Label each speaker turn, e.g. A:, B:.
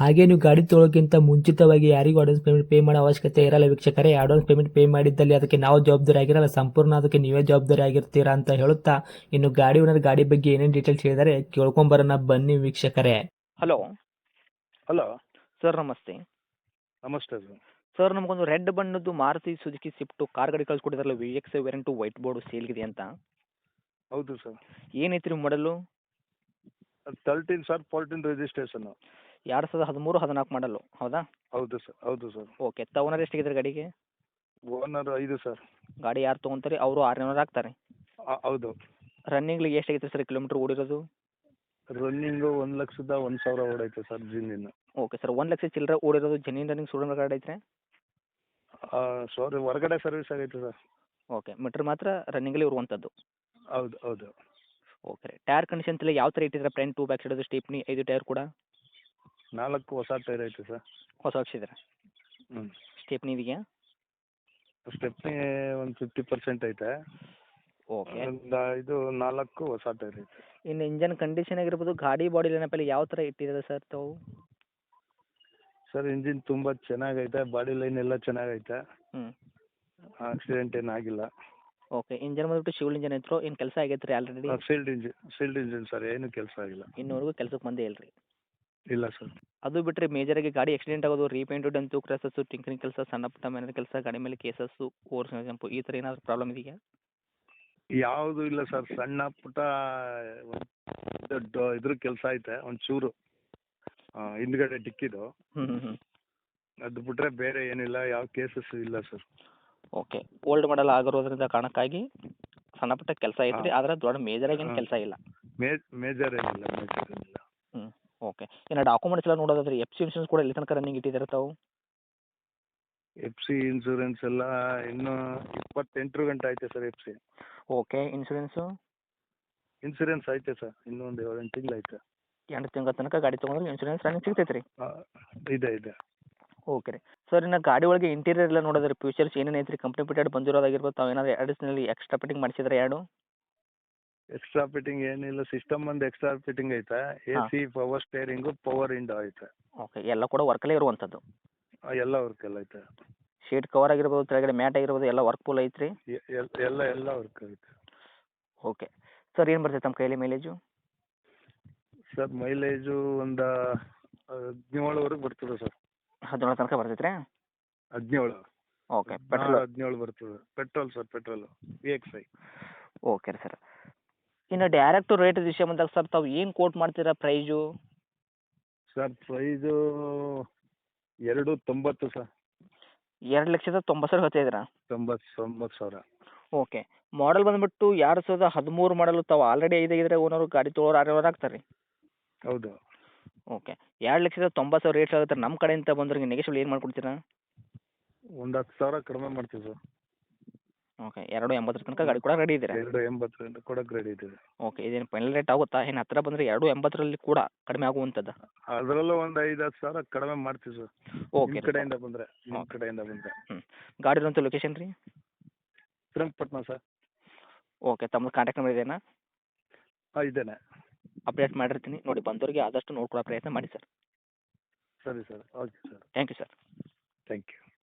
A: ಹಾಗೆ ನೀವು ಗಾಡಿ ತೊಳೋಕ್ಕಿಂತ ಮುಂಚಿತವಾಗಿ ಯಾರಿಗೂ ಅಡ್ವಾನ್ಸ್ ಪೇಮೆಂಟ್ ಪೇ ಮಾಡೋ ಅವಶ್ಯಕತೆ ಇರಲ್ಲ ವೀಕ್ಷಕರೇ. ಅಡ್ವಾನ್ಸ್ ಪೇಮೆಂಟ್ ಪೇ ಮಾಡಿದ್ದಲ್ಲಿ ಅದಕ್ಕೆ ನಾವು ಜವಾಬ್ದಾರಿ ಆಗಿರಲ್ಲ. ಸಂಪೂರ್ಣ ಅದಕ್ಕೆ ನೀವೇ ಜವಾಬ್ದಾರಿ ಆಗಿರ್ತೀರಾ ಅಂತ ಹೇಳುತ್ತಾ ಇನ್ನು ಗಾಡಿ ಓನರ್ ಗಾಡಿ ಬಗ್ಗೆ ಏನೇನು ಡೀಟೇಲ್ಸ್ ಹೇಳಿದರೆ ಕೇಳ್ಕೊಂಬರೋಣ. ಬನ್ನಿ ವೀಕ್ಷಕರೇ.
B: ಹಲೋ
C: ಹಲೋ
B: ಸರ್ ನಮಸ್ತೆ.
C: ನಮಸ್ತೆ ಸರ್
B: ಸರ್ ನಮಗೊಂದು ರೆಡ್ ಬಣ್ಣದ್ದು ಮಾರುತಿ ಸುಜುಕಿ ಸ್ವಿಫ್ಟು ಕಾರ್ ಗಾಡಿ ಕಳ್ಸಿಕೊಟ್ಟಿದ್ರಲ್ಲ V X variant white sale ಇದೆ ಅಂತ.
C: ಹೌದು ಸರ್
B: ಏನೈತ್ರಿ ಮಾಡಲು
C: ತರ್ಟೀನ್ ಸರ್ ಫೋರ್ಟೀನ್ ರಿಜಿಸ್ಟ್ರೇಷನ್
B: ಎರಡು ಸಾವಿರದ ಹದಿಮೂರು ಹದಿನಾಲ್ಕು ಮಾಡಲ್ ಹೌದಾ?
C: ಹೌದು ಸರ್ ಹೌದು ಸರ್.
B: ಓಕೆ ಓನರ್ ಎಷ್ಟಿದೆ ಗಾಡಿಗೆ?
C: ಓನರ್ ಐದು ಸರ್.
B: ಗಾಡಿ ಯಾರು ತೊಗೊಂತಾರೆ? ಅವರು ಆರುನೂರು ಹಾಕ್ತಾರೆ
C: ಹೌದು.
B: ರನ್ನಿಂಗ್ಲಿ ಎಷ್ಟಾಗೈತೆ ಸರ್ ಕಿಲೋಮೀಟ್ರ್ ಓಡಿರೋದು?
C: ರನ್ನಿಂಗು ಒಂದು ಲಕ್ಷದ ಒಂದು ಸಾವಿರ ಓಡೈತೆ ಸರ್ ಜಿನ್ನಿನ
B: ಓಕೆ ಸರ್ ಒಂದು ಲಕ್ಷ ಚಿಲ್ಲರೆ ಓಡಿರೋದು ಜೆನ್ಯೂನ್ ರನ್ನಿಂಗ್ ಸ್ಟೂಡೆಂಟ್ ಗಾಡಿ ಐತ್ರಿ?
C: ಸಾರಿ ಹೊರಗಡೆ ಸರ್ವಿಸ್ ಆಗೈತೆ ಸರ್.
B: ಓಕೆ ಮೀಟ್ರ್ ಮಾತ್ರ ರನ್ನಿಂಗಲ್ಲಿ ಇರುವಂಥದ್ದು
C: ಹೌದು ಹೌದು.
B: ಓಕೆ ಟೈರ್ ಕಂಡೀಷನ್ ಎಲ್ಲ ಯಾವ ಥರ ಇಟ್ಟಿದ್ರೆ front to back side stepney ಐದು ಟೈರ್ ಕೂಡ?
C: ನಾಲ್ಕು ಹೊಸ ಟೈರ್ ಐತೆ ಸರ್.
B: ಹೊಸ ಹಾಕ್ಸಿದ್ರೆ
C: ಹ್ಞೂ
B: ಸ್ಟೆಪ್ನಿ ಇದೆಯಾ
C: ಸ್ಟೆಪ್ನಿ ಒಂದು ಫಿಫ್ಟಿ ಪರ್ಸೆಂಟ್ ಐತೆ.
B: ಓಕೆ
C: ಒಂದು ಇದು ನಾಲ್ಕು ಹೊಸ ಟೈರ್ ಐತೆ.
B: ಇನ್ನು ಇಂಜನ್ ಕಂಡೀಷನ್ ಆಗಿರ್ಬೋದು ಗಾಡಿ ಬಾಡಿ ಲೈನಪ್ಪಲ್ಲಿ ಯಾವ ಥರ ಇಟ್ಟಿದ್ದಾರೆ ಸರ್ ತಾವು
C: ಸರ್ ಇಂಜಿನ್ ತುಂಬ ಚೆನ್ನಾಗೈತೆ ಬಾಡಿ ಲೈನ್ ಎಲ್ಲ ಚೆನ್ನಾಗೈತೆ.
B: ಹ್ಞೂ
C: ಆಕ್ಸಿಡೆಂಟ್ ಏನಾಗಿಲ್ಲ
B: ಓಕೆ ಇಂಜನ್ ಬಂದ್ಬಿಟ್ಟು ಶಿವಲ್ ಇಂಜನ್ ಐತ್ರೋ ಏನು ಕೆಲಸ ಆಗೈತೆ ರೀ already
C: sealed engine sealed engine sir ಏನು ಕೆಲಸ ಆಗಿಲ್ಲ.
B: ಇನ್ನೂವರೆಗೂ ಕೆಲಸಕ್ಕೆ ಬಂದೇ ಇಲ್ಲ ರೀ
C: ಇಲ್ಲ ಸರ್.
B: ಅದು ಬಿಟ್ಟರೆ ಮೇಜರಾಗಿ ಗಾಡಿ ಆಕ್ಸಿಡೆಂಟ್ ಆಗೋದು ರೀಪೇಂಟು ಡಂತು ಕ್ರಸಸ್ಸು ಟಿಂಕರಿಂಗ್ ಕೆಲಸ ಸಣ್ಣ ಪುಟ್ಟ ಮನೆ ಕೆಲಸ ಗಾಡಿ ಮೇಲೆ ಕೇಸಸ್ಸು ಓವರ್ ಜಂಪು ಈ ಥರ ಏನಾದರೂ ಪ್ರಾಬ್ಲಮ್ ಇದೆಯಾ?
C: ಯಾವುದು ಇಲ್ಲ ಸರ್. ಸಣ್ಣ ಪುಟ್ಟ ಇದ್ರ ಕೆಲಸ ಐತೆ ಒಂಚೂರು ಚೂರು ಹಿಂದ್ಗಡೆ ಡಿಕ್ಕಿದು.
B: ಹ್ಞೂ ಹ್ಞೂ
C: ಅದು ಬಿಟ್ರೆ ಬೇರೆ ಏನಿಲ್ಲ ಯಾವ ಕೇಸಸ್ ಇಲ್ಲ ಸರ್.
B: ಓಕೆ. ಓಲ್ಡ್ ಮಾಡಲ್ ಆಗಿರೋದ್ರಿಂದ ಕಾರಣಕ್ಕಾಗಿ ಸಣ್ಣ ಪುಟ್ಟ ಕೆಲಸ ಐತ್ರಿ. ಆದ್ರೆ ದೊಡ್ಡ ಮೇಜರ್ ಏನು
C: ಹಾ.
B: ಕೆಲಸ ಇಲ್ಲ.
C: ಮೇಜರ್ ಏನಿಲ್ಲ ಮೇಜರ್ ಏನಿಲ್ಲ.
B: ಓಕೆ. ಇನ್ನು ಡಾಕ್ಯುಮೆಂಟ್ಸ್ ಎಲ್ಲ ನೋಡೋದಾದ್ರೆ ಎಫ್ ಸಿ ಇನ್ಶೂರೆನ್ಸ್ ಕೂಡ ಎಲ್ಲಿ ತನಕ ರನ್ನಿಂಗ್ ಇಟ್ಟಿದ್ದಾರೆ ತಾವು?
C: ಎಫ್ ಸಿ ಇನ್ಸೂರೆನ್ಸ್ ಎಲ್ಲ ಇನ್ನು ಇಪ್ಪತ್ತೆಂಟು ಗಂಟೆ ಐತೆ sir F C
B: okay insurance
C: insurance ಐತೆ ಸರ್ ಇನ್ನೊಂದು ಒಂದು ಏಳೆಂಟು ತಿಂಗಳು ಐತೆ
B: ಎಂಟು ತಿಂಗಳ ತನಕ ಗಾಡಿ ತೊಗೊಂಡ್ರೆ ಇನ್ಶೂರೆನ್ಸ್ ರನ್ನಿಂಗ್ ಸಿಗ್ತೈತೆ ರೀ?
C: ಆ, ಇದೆ ಇದೆ.
B: ಓಕೆ ರೀ. ಸರ್ ಇನ್ನು ಗಾಡಿ ಒಳಗೆ ಇಂಟೀರಿಯರ್ ಎಲ್ಲ ನೋಡಿದ್ರೆ ಫ್ಯೂಚರ್ಸ್ ಏನೇನು ಐತ್ರಿ ಕಂಪ್ನಿ ಪಿಟೆಡ್ ಬಂದಿರೋದಾಗಿರ್ಬೋದು ತಾವು ಏನಾದ್ರು ಅಡಿಷನಲಿ ಎಕ್ಸ್ಟ್ರಾ ಫಿಟ್ಟಿಂಗ್ ಮಾಡಿಸಿದ್ರೆ ಎರಡು
C: ಎಕ್ಸ್ಟ್ರಾ ಫಿಟ್ಟಿಂಗ್ ಏನಿಲ್ಲ ಸಿಸ್ಟಮ್ ಒಂದು ಎಕ್ಸ್ಟ್ರಾ ಫಿಟ್ಟಿಂಗ್ ಐತೆ ಎ
B: ಹಾ.
C: C power steering power window ಐತೆ.
B: ಓಕೆ ಎಲ್ಲ ಕೂಡ ವರ್ಕಲ್ಲೇ ಇರುವಂಥದ್ದು
C: ಆ, ಎಲ್ಲ ವರ್ಕಲ್ ಐತೆ.
B: ಶೀಟ್ ಕವರ್ ಆಗಿರ್ಬೋದು ಕೆಳಗಡೆ ಮ್ಯಾಟ್ ಆಗಿರ್ಬೋದು ಎಲ್ಲ ವರ್ಕ್ ಫುಲ್ ಐತ್ರಿ?
C: ಎ- ಎಲ್- ಎಲ್ಲ ಎಲ್ಲ ವರ್ಕ್ ಐತೆ.
B: ಓಕೆ ಸರ್ ಏನು ಬರ್ತೈತೆ ನಮ್ಮ ಕೈಯಲ್ಲಿ ಮೈಲೇಜು
C: ಸರ್ ಮೈಲೇಜು ಒಂದು ಹದಿನೇಳುವರೆಗೆ ಬರ್ತದೆ ಸರ್
B: ಹದಿನೇಳು ತನಕ ಬರ್ತೈತ್ರಿ? ರೀ
C: ಹದಿನೇಳು
B: ಓಕೆ ಪೆಟ್ರೋಲ್
C: ಹದಿನೇಳು ಬರ್ತದೆ. Petrol sir petrol V X I
B: okay ರೀ ಸರ್ ಇನ್ನು ಡೈರೆಕ್ಟ್ ರೇಟ್ ವಿಷಯ ಬಂದಾಗ ಸರ್ ತಾವು ಏನು ಕೋಟ್ ಮಾಡ್ತೀರಾ ಪ್ರೈಜು
C: ಸರ್ ಪ್ರೈಸು ಎರಡು ತೊಂಬತ್ತು ಸರ್
B: ಎರಡು ಲಕ್ಷದ ತೊಂಬತ್ತು ಸಾವಿರ ಹೇಳ್ತಾ ಇದ್ದೀರಾ?
C: ತೊಂಬತ್ತು ತೊಂಬತ್ತು ಸಾವಿರ.
B: ಓಕೆ ಮಾಡೆಲ್ ಬಂದ್ಬಿಟ್ಟು ಎರಡು ಸಾವಿರದ ಹದಿಮೂರು ಮಾಡಲು ತಾವು ಆಲ್ರೆಡಿ ಐದಾಗಿದ್ರೆ ಓನರು ಗಾಡಿ ತೊಗೊಳೋರು ಆರು ಆಗ್ತಾರೆ?
C: ಹೌದು.
B: ಓಕೆ ಎರಡು ಲಕ್ಷದ ತೊಂಬತ್ತು ಸಾವಿರ ರೇಟ್ ಆಗುತ್ತೆ. ನಮ್ಮ ಕಡೆಯಿಂದ ಬಂದ್ರೆ ನೆಗೆಶಿಬಲ್ ಏನು ಮಾಡ್ಕೊಡ್ತೀರಾ?
C: ಒಂದು ಹತ್ತು ಸಾವಿರ ಕಡಿಮೆ ಮಾಡ್ತೀವಿ ಸರ್
B: ಓಕೆ ಎರಡು ಎಂಬತ್ತರ ತನಕ ಗಾಡಿ ಕೂಡ ರೆಡಿ ಇದ್ದೀರಾ?
C: ಎರಡು ಎಂಬತ್ತರಿಂದ ಕೂಡ ರೆಡಿ ಇದ್ದೀವಿ.
B: ಓಕೆ ಇದೇನು ಫೈನಲ್ ರೇಟ್ ಆಗುತ್ತಾ? ಏನು ಹತ್ತಿರ ಬಂದರೆ ಎರಡು ಎಂಬತ್ತರಲ್ಲಿ ಕೂಡ ಕಡಿಮೆ ಆಗುವಂಥದ್ದು?
C: ಅದರಲ್ಲೂ ಒಂದು ಐದು ಹತ್ತು ಸಾವಿರ ಕಡಿಮೆ ಮಾಡ್ತೀವಿ ಸರ್.
B: ಓಕೆ
C: ನಿಮ್ಮ ಕಡೆಯಿಂದ ಬಂದರೆ ನಿಮ್ಮ. ಕಡೆಯಿಂದ ಬಂದರೆ.
B: ಗಾಡಿ ಇರುವಂಥ ಲೊಕೇಶನ್ ರೀ?
C: ಶ್ರೀರಂಗಪಟ್ಟಣ ಸರ್.
B: ಓಕೆ ತಮ್ಮದು ಕಾಂಟ್ಯಾಕ್ಟ್ ನಂಬರ್ ಇದೆಯಾ?
C: ಹಾಂ ಇದ್ದೇನೆ
B: ಅಪ್ಡೇಟ್ ಮಾಡಿರ್ತೀನಿ. ನೋಡಿ ಬಂದವರಿಗೆ ಆದಷ್ಟು ನೋಡ್ಕೊಳ್ಳೋ ಪ್ರಯತ್ನ ಮಾಡಿ ಸರ್.
C: ಸರಿ sir. Okay sir.
B: Thank you sir
C: thank you